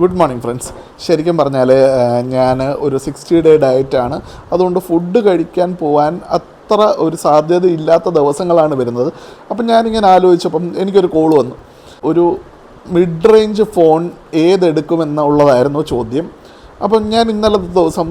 Good morning friends ശരിക്കും പറഞ്ഞാൽ ഞാൻ ഒരു സിക്സ്റ്റി ഡേ ഡയറ്റാണ് അതുകൊണ്ട് ഫുഡ് കഴിക്കാൻ പോകാൻ അത്ര ഒരു സാധ്യത ഇല്ലാത്ത ദിവസങ്ങളാണ് വരുന്നത്. അപ്പം ഞാനിങ്ങനെ ആലോചിച്ചപ്പം എനിക്കൊരു കോൾ വന്നു. ഒരു മിഡ് റേഞ്ച് ഫോൺ ഏതെടുക്കുമെന്നുള്ളതായിരുന്നു ചോദ്യം. അപ്പം ഞാൻ ഇന്നലത്തെ ദിവസം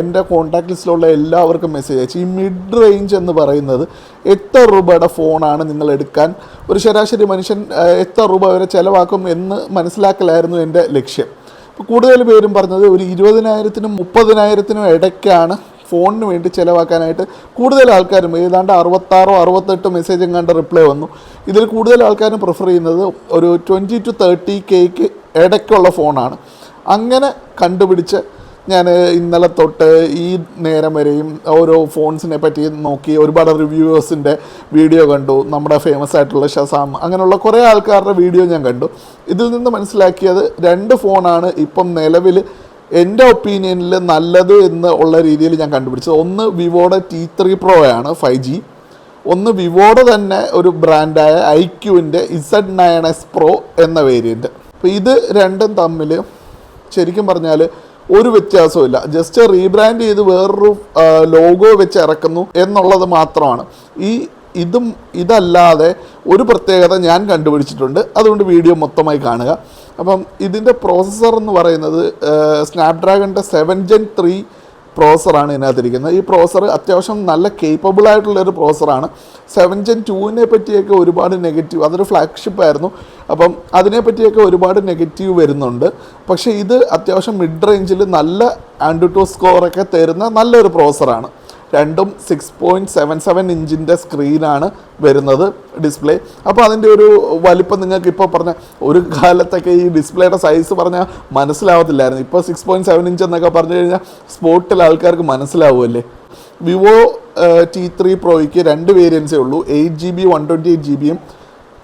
എന്റെ കോൺടാക്ട് ലിസ്റ്റിലുള്ള എല്ലാവർക്കും മെസ്സേജ് അയച്ചു. ഈ മിഡ് റേഞ്ച് എന്ന് പറയുന്നത് എത്ര രൂപയുടെ ഫോണാണ് നിങ്ങൾ എടുക്കാൻ? ഒരു ശരാശരി മനുഷ്യൻ എത്ര രൂപ വരെ ചിലവാക്കും എന്ന് മനസ്സിലാക്കലായിരുന്നു എന്റെ ലക്ഷ്യം. ഇപ്പോൾ കൂടുതൽ പേരും പറഞ്ഞത് ഒരു ഇരുപതിനായിരത്തിനും മുപ്പതിനായിരത്തിനും ഇടയ്ക്കാണ് ഫോണിന് വേണ്ടി ചിലവാക്കാനായിട്ട്. കൂടുതൽ ആൾക്കാരും ഏതാണ്ട് അറുപത്താറോ അറുപത്തെട്ടോ മെസ്സേജും കണ്ട റിപ്ലൈ വന്നു. ഇതിൽ കൂടുതൽ ആൾക്കാരും പ്രിഫർ ചെയ്യുന്നത് ഒരു ട്വന്റി ടു തേർട്ടി കേക്ക് ഇടയ്ക്കുള്ള ഫോണാണ് അങ്ങനെ കണ്ടുപിടിച്ച് ഞാൻ ഇന്നലെ തൊട്ട് ഈ നേരം വരെയും ഓരോ ഫോൺസിനെ പറ്റി നോക്കി ഒരുപാട് റിവ്യൂവേഴ്സിന്റെ വീഡിയോ കണ്ടു നമ്മുടെ ഫേമസ് ആയിട്ടുള്ള ഷസാം അങ്ങനെയുള്ള കുറേ ആൾക്കാരുടെ വീഡിയോ ഞാൻ കണ്ടു. ഇതിൽ നിന്ന് മനസ്സിലാക്കിയത് രണ്ട് ഫോണാണ് ഇപ്പം നിലവിൽ എന്റെ ഒപ്പീനിയനിൽ നല്ലത് എന്ന് ഉള്ള രീതിയിൽ ഞാൻ കണ്ടുപിടിച്ചത്. ഒന്ന് വിവോയുടെ ടി ത്രീ പ്രോ ആണ് ഫൈവ് ജി ഒന്ന് വിവോയുടെ തന്നെ ഒരു ബ്രാൻഡായ ഐ ക്യുവിന്റെ ഇസഡ് നയൻ എസ് പ്രോ എന്ന വേരിയന്റ്. അപ്പോൾ ഇത് രണ്ടും തമ്മിൽ ശരിക്കും പറഞ്ഞാൽ ഒരു വ്യത്യാസവും ജസ്റ്റ് റീബ്രാൻഡ് ചെയ്ത് വേറൊരു ലോഗോ വെച്ച് ഇറക്കുന്നു എന്നുള്ളത് മാത്രമാണ്. ഈ ഇതും ഇതല്ലാതെ ഒരു പ്രത്യേകത ഞാൻ കണ്ടുപിടിച്ചിട്ടുണ്ട്. അതുകൊണ്ട് വീഡിയോ മൊത്തമായി കാണുക. അപ്പം ഇതിന്റെ പ്രോസസ്സർ എന്ന് പറയുന്നത് സ്നാപ്ഡ്രാഗണിന്റെ സെവൻ ജെൻ ത്രീ പ്രോസറാണ് ഇതിനകത്തിരിക്കുന്നത്. ഈ പ്രോസർ അത്യാവശ്യം നല്ല കേപ്പബിൾ ആയിട്ടുള്ള ഒരു പ്രോസറാണ്. സെവൻ ജെൻ ടുവിനെ പറ്റിയൊക്കെ ഒരുപാട് നെഗറ്റീവ് അതൊരു ഫ്ലാഗ്ഷിപ്പ് ആയിരുന്നു. അപ്പം അതിനെ പറ്റിയൊക്കെ ഒരുപാട് നെഗറ്റീവ് വരുന്നുണ്ട്. പക്ഷേ ഇത് അത്യാവശ്യം മിഡ് റേഞ്ചിൽ നല്ല ആൻഡുട്ടു സ്കോറൊക്കെ തരുന്ന നല്ലൊരു പ്രോസറാണ്. രണ്ടും സിക്സ് പോയിന്റ് സെവൻ സെവൻ ഇഞ്ചിന്റെ സ്ക്രീനാണ് വരുന്നത് ഡിസ്പ്ലേ അപ്പോൾ അതിന്റെ ഒരു വലിപ്പം നിങ്ങൾക്ക് ഇപ്പോൾ പറഞ്ഞ ഒരു കാലത്തൊക്കെ ഈ ഡിസ്പ്ലേയുടെ സൈസ് പറഞ്ഞാൽ മനസ്സിലാവത്തില്ലായിരുന്നു. ഇപ്പോൾ സിക്സ് പോയിന്റ് സെവൻ ഇഞ്ച് എന്നൊക്കെ പറഞ്ഞു കഴിഞ്ഞാൽ സ്പോട്ടിൽ ആൾക്കാർക്ക് മനസ്സിലാവുമല്ലേ? വിവോ ടി ത്രീ പ്രോയ്ക്ക് രണ്ട് വേരിയൻസേ ഉള്ളൂ. Eight G B one twenty eight G ബിയും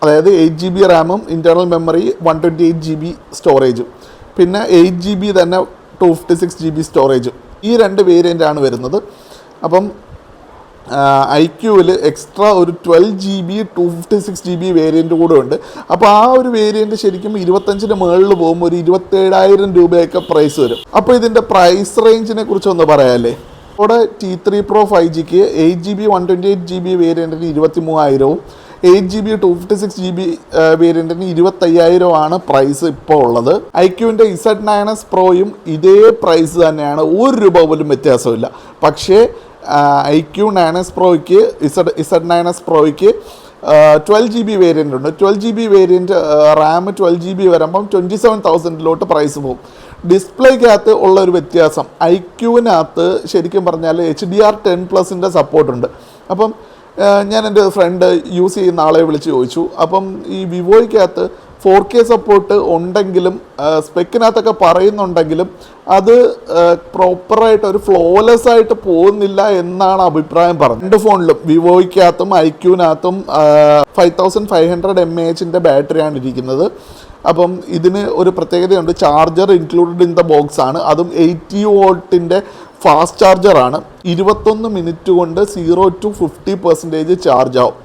അതായത് എയ്റ്റ് ജി ബി റാമും internal memory one twenty eight G B സ്റ്റോറേജും പിന്നെ എയ്റ്റ് ജി ബി തന്നെ two fifty six G B സ്റ്റോറേജും ഈ രണ്ട് വേരിയന്റാണ് വരുന്നത്. അപ്പം ഐ ക്യൂവിൽ എക്സ്ട്രാ ഒരു twelve G B two fifty six G B variant കൂടെ ഉണ്ട്. അപ്പോൾ ആ ഒരു വേരിയന്റ് ശരിക്കും ഇരുപത്തഞ്ചിന് മുകളിൽ പോകുമ്പോൾ ഒരു ഇരുപത്തേഴായിരം രൂപയൊക്കെ പ്രൈസ് വരും. അപ്പോൾ ഇതിന്റെ പ്രൈസ് റേഞ്ചിനെ കുറിച്ച് ഒന്ന് പറയാമല്ലേ ഇവിടെ ടി ത്രീ പ്രോ ഫൈവ് ജിക്ക് eight G B one twenty eight G B വേരിയന്റിന് ഇരുപത്തി മൂവായിരവും eight G B two fifty six G B വേരിയന്റിന് ഇരുപത്തയ്യായിരം ആണ് പ്രൈസ് ഇപ്പോൾ ഉള്ളത്. ഐ ക്യൂവിന്റെ ഇസഡ് നയൻ എസ് പ്രോയും ഇതേ പ്രൈസ് തന്നെയാണ്. ഒരു രൂപ പോലും വ്യത്യാസമില്ല. പക്ഷേ ഐ ക്യു നയൻ പ്രോയ്ക്ക് ഇസഡ് ഇസഡ് നയൻ പ്രോയ്ക്ക് ട്വൽവ് ജി ബി വേരിയന്റ് ഉണ്ട്. Twelve G B variant RAM twelve G B വരുമ്പം ട്വന്റി സെവൻ തൗസൻഡിലോട്ട് പ്രൈസ് പോകും ഡിസ്പ്ലേക്കകത്ത് ഉള്ള ഒരു വ്യത്യാസം ഐ ക്യുവിനകത്ത് ശരിക്കും പറഞ്ഞാൽ എച്ച് ഡി ആർ ടെൻ പ്ലസിന്റെ സപ്പോർട്ടുണ്ട് അപ്പം ഞാൻ എന്റെ ഫ്രണ്ട് യൂസ് ചെയ്യുന്ന ആളെ വിളിച്ച് ചോദിച്ചു. അപ്പം ഈ വിവോയ്ക്കകത്ത് ഫോർ കെ സപ്പോർട്ട് ഉണ്ടെങ്കിലും സ്പെക്കിനകത്തൊക്കെ പറയുന്നുണ്ടെങ്കിലും അത് പ്രോപ്പറായിട്ട് ഒരു ഫ്ലോലെസ് ആയിട്ട് പോകുന്നില്ല എന്നാണ് അഭിപ്രായം പറഞ്ഞത്. രണ്ട് ഫോണിലും വിവോയ്ക്കകത്തും ഐക്യൂവിനകത്തും five thousand five hundred M A എച്ചിന്റെ ബാറ്ററിയാണ് ഇരിക്കുന്നത്. അപ്പം ഇതിന് ഒരു പ്രത്യേകതയുണ്ട് charger included in the box ആണ്. അതും എയ്റ്റി വോൾട്ടിന്റെ ഫാസ്റ്റ് ചാർജറാണ് ഇരുപത്തൊന്ന് മിനിറ്റ് കൊണ്ട് zero to fifty percentage charge ആവും.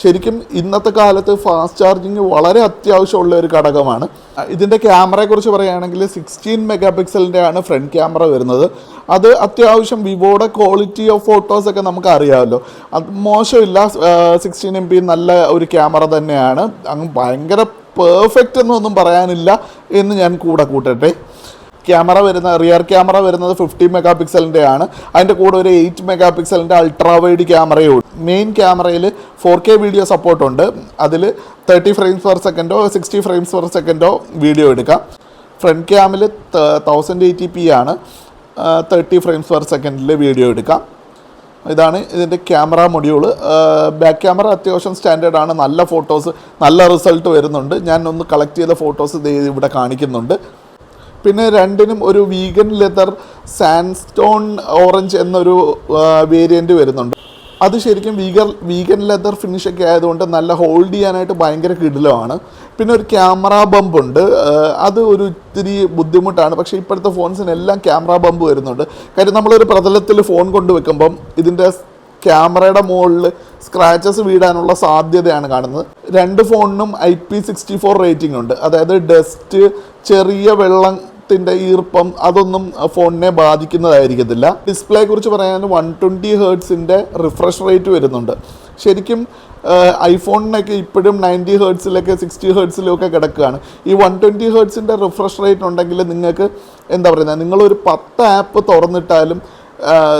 ശരിക്കും ഇന്നത്തെ കാലത്ത് ഫാസ്റ്റ് ചാർജിങ് വളരെ അത്യാവശ്യമുള്ള ഒരു ഘടകമാണ്. ഇതിന്റെ ക്യാമറയെക്കുറിച്ച് പറയുകയാണെങ്കിൽ സിക്സ്റ്റീൻ മെഗാ പിക്സലിന്റെ ആണ് ഫ്രണ്ട് ക്യാമറ വരുന്നത്. അത് അത്യാവശ്യം വിവോയുടെ ക്വാളിറ്റി ഓഫ് ഫോട്ടോസ് ഒക്കെ നമുക്ക് അറിയാമല്ലോ. അത് മോശമില്ല സിക്സ്റ്റീൻ എം പി നല്ല ഒരു ക്യാമറ തന്നെയാണ്. അങ്ങ് ഭയങ്കര പെർഫെക്റ്റ് എന്നൊന്നും പറയാനില്ല എന്ന് ഞാൻ കൂടെ കൂട്ടട്ടെ. ക്യാമറ വരുന്ന റിയർ ക്യാമറ വരുന്നത് ഫിഫ്റ്റി മെഗാ പിക്സലിന്റെ ആണ് അതിന്റെ കൂടെ ഒരു എയ്റ്റ് മെഗാ പിക്സലിന്റെ അൾട്രാ വൈഡ് ക്യാമറയും ഉണ്ട് മെയിൻ ക്യാമറയിൽ ഫോർ കെ വീഡിയോ സപ്പോർട്ടുണ്ട് അതിൽ തേർട്ടി ഫ്രെയിംസ് പെർ സെക്കൻഡോ സിക്സ്റ്റി ഫ്രെയിംസ് പെർ സെക്കൻഡോ വീഡിയോ എടുക്കാം. ഫ്രണ്ട് ക്യാമിൽ തൗസൻഡ് എയ്റ്റി പി ആണ്. തേർട്ടി ഫ്രെയിംസ് പെർ സെക്കൻഡിൽ വീഡിയോ എടുക്കാം. ഇതാണ് ഇതിന്റെ ക്യാമറ മൊഡ്യൂൾ ബാക്ക് ക്യാമറ അത്യാവശ്യം സ്റ്റാൻഡേർഡ് ആണ്. നല്ല ഫോട്ടോസ് നല്ല റിസൾട്ട് വരുന്നുണ്ട്. ഞാൻ ഒന്ന് കളക്ട് ചെയ്ത ഫോട്ടോസ് ഇവിടെ കാണിക്കുന്നുണ്ട്. പിന്നെ രണ്ടിനും ഒരു വീഗൻ ലെതർ സാൻസ്റ്റോൺ ഓറഞ്ച് എന്നൊരു വേരിയന്റ് വരുന്നുണ്ട്. അത് ശരിക്കും വീഗർ വീഗൻ ലെതർ ഫിനിഷ് ഒക്കെ ആയതുകൊണ്ട് നല്ല ഹോൾഡ് ചെയ്യാനായിട്ട് ഭയങ്കര കിടിലമാണ്. പിന്നെ ഒരു ക്യാമറ ബമ്പ് ഉണ്ട്. അത് ഒരു ഇത്തിരി ബുദ്ധിമുട്ടാണ്. പക്ഷേ ഇപ്പോഴത്തെ ഫോൺസിനെല്ലാം ക്യാമറ ബമ്പ് വരുന്നുണ്ട്. കാര്യം നമ്മളൊരു പ്രതലത്തിൽ ഫോൺ കൊണ്ടുവെക്കുമ്പം ഇതിന്റെ ക്യാമറയുടെ മുകളിൽ സ്ക്രാച്ചസ് വീടാനുള്ള സാധ്യതയാണ് കാണുന്നത്. രണ്ട് ഫോണിനും I P sixty four rating ഉണ്ട്. അതായത് ഡസ്റ്റ് ചെറിയ വെള്ളത്തിന്റെ ഈർപ്പം അതൊന്നും ഫോണിനെ ബാധിക്കുന്നതായിരിക്കത്തില്ല. ഡിസ്പ്ലേയെ കുറിച്ച് പറയാൻ വൺ ട്വന്റി ഹേർട്സിന്റെ റിഫ്രഷ് റേറ്റ് വരുന്നുണ്ട്. ശരിക്കും ഐഫോണിനൊക്കെ ഇപ്പോഴും നയന്റി ഹേർട്സിലൊക്കെ സിക്സ്റ്റി ഹേർട്സിലൊക്കെ കിടക്കുകയാണ്. ഈ വൺ ട്വന്റി ഹേർട്സിന്റെ റിഫ്രഷ് റേറ്റ് ഉണ്ടെങ്കിൽ നിങ്ങൾക്ക് എന്താ പറയുന്നത്? നിങ്ങളൊരു പത്ത് ആപ്പ് തുറന്നിട്ടാലും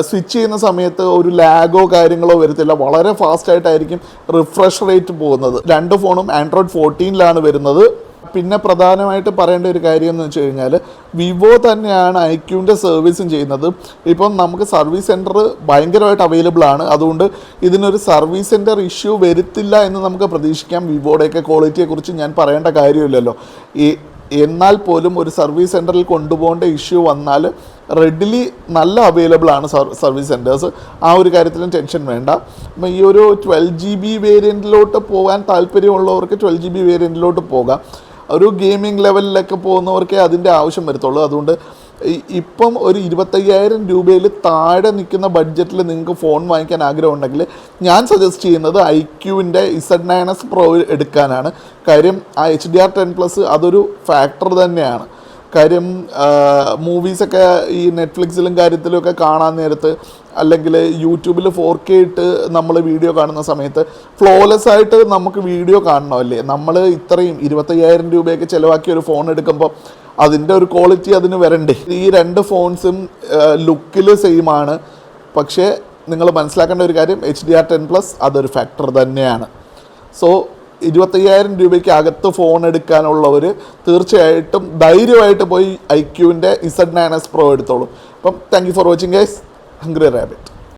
സ്വിച്ച് ചെയ്യുന്ന സമയത്ത് ഒരു ലാഗോ കാര്യങ്ങളോ വരത്തില്ല. വളരെ ഫാസ്റ്റായിട്ടായിരിക്കും റിഫ്രഷ് റേറ്റ് പോകുന്നത്. രണ്ട് ഫോണും ആൻഡ്രോയിഡ് ഫോർട്ടീനിലാണ് വരുന്നത്. പിന്നെ പ്രധാനമായിട്ട് പറയേണ്ട ഒരു കാര്യം എന്ന് വെച്ച് കഴിഞ്ഞാൽ വിവോ തന്നെയാണ് ഐക്യൂവിന്റെ സർവീസും ചെയ്യുന്നത്. ഇപ്പം നമുക്ക് സർവീസ് സെന്റർ ഭയങ്കരമായിട്ട് അവൈലബിൾ ആണ്. അതുകൊണ്ട് ഇതിനൊരു സർവീസ് സെന്റർ ഇഷ്യൂ വരുത്തില്ല എന്ന് നമുക്ക് പ്രതീക്ഷിക്കാം. വിവോയുടെയൊക്കെ ക്വാളിറ്റിയെക്കുറിച്ച് ഞാൻ പറയേണ്ട കാര്യമില്ലല്ലോ. ഈ എന്നാൽ പോലും ഒരു സർവീസ് സെന്ററിൽ കൊണ്ടുപോകേണ്ട ഇഷ്യൂ വന്നാൽ റെഡിലി നല്ല അവൈലബിൾ ആണ് സർവീസ് സെന്റേഴ്സ് ആ ഒരു കാര്യത്തിലും ടെൻഷൻ വേണ്ട. അപ്പം ഈ ഒരു ട്വൽവ് ജി ബി വേരിയന്റിലോട്ട് പോകാൻ താല്പര്യമുള്ളവർക്ക് ട്വൽവ് ജി ബി വേരിയന്റിലോട്ട് പോകാം. ഒരു ഗെയിമിംഗ് ലെവലിലൊക്കെ പോകുന്നവർക്കേ അതിന്റെ ആവശ്യം വരത്തുള്ളൂ. അതുകൊണ്ട് ഇപ്പം ഒരു ഇരുപത്തയ്യായിരം രൂപയിൽ താഴെ നിൽക്കുന്ന ബഡ്ജറ്റിൽ നിങ്ങൾക്ക് ഫോൺ വാങ്ങിക്കാൻ ആഗ്രഹം ആഗ്രഹമുണ്ടെങ്കിൽ ഞാൻ സജസ്റ്റ് ചെയ്യുന്നത് ഐ ക്യൂവിന്റെ ഇസഡ് നയൻ എസ് പ്രോ എടുക്കാനാണ്. കാര്യം ആ H D R ten plus അതൊരു ഫാക്ടർ തന്നെയാണ്. കാര്യം മൂവീസൊക്കെ ഈ നെറ്റ്ഫ്ലിക്സിലും കാര്യത്തിലും ഒക്കെ കാണാൻ നേരത്ത് അല്ലെങ്കിൽ യൂട്യൂബിൽ ഫോർ കെ ഇട്ട് നമ്മൾ വീഡിയോ കാണുന്ന സമയത്ത് ഫ്ലോലെസ് ആയിട്ട് നമുക്ക് വീഡിയോ കാണണമല്ലേ? നമ്മൾ ഇത്രയും ഇരുപത്തയ്യായിരം രൂപയൊക്കെ ചിലവാക്കി ഒരു ഫോൺ എടുക്കുമ്പോൾ അതിന്റെ ഒരു ക്വാളിറ്റി അതിന് വരണ്ടേ? ഈ രണ്ട് ഫോൺസും ലുക്കിൽ സെയിം ആണ്. പക്ഷേ നിങ്ങൾ മനസ്സിലാക്കേണ്ട ഒരു കാര്യം H D R ten plus അതൊരു ഫാക്ടർ തന്നെയാണ്. സോ ഇരുപത്തയ്യായിരം രൂപയ്ക്ക് അകത്ത് ഫോൺ എടുക്കാനുള്ളവർ തീർച്ചയായിട്ടും ധൈര്യമായിട്ട് പോയി ഐ ക്യൂവിന്റെ ഇസഡ് നയൻ എസ് പ്രോ എടുത്തോളൂ. അപ്പം thank you for watching guys hungry rabbit.